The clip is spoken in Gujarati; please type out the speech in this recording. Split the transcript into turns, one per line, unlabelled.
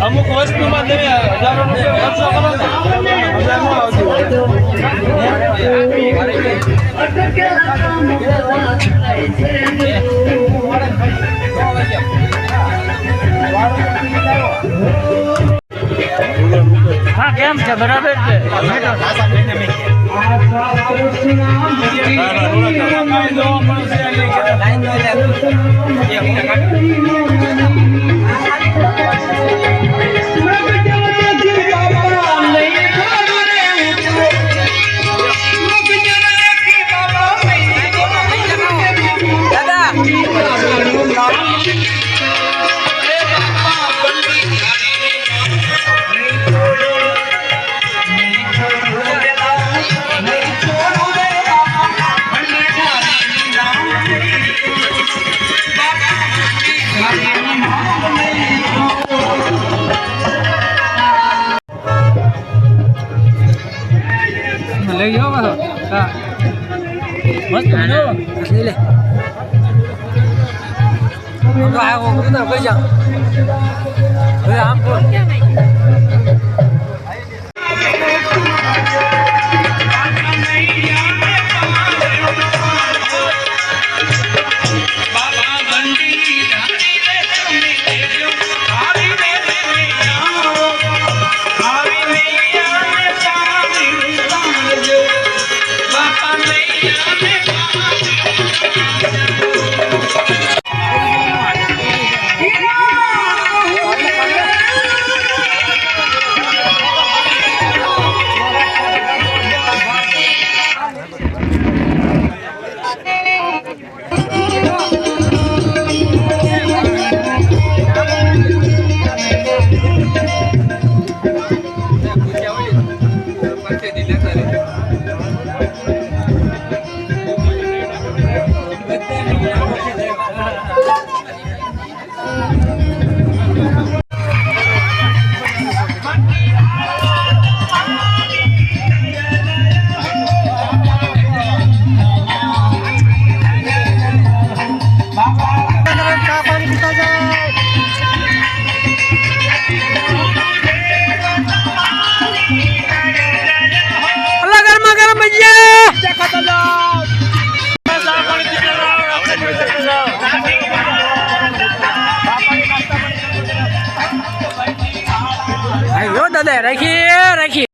અમુક વસ્તુમાં તમે હજારો રૂપિયા ખર્ચો કરો હોય
હા કેમ છે? બરાબર છે? મસ્ત લે આમ તો આ વખત ના કઈ જા હવે આમ brincadeira. Aqui, era aqui.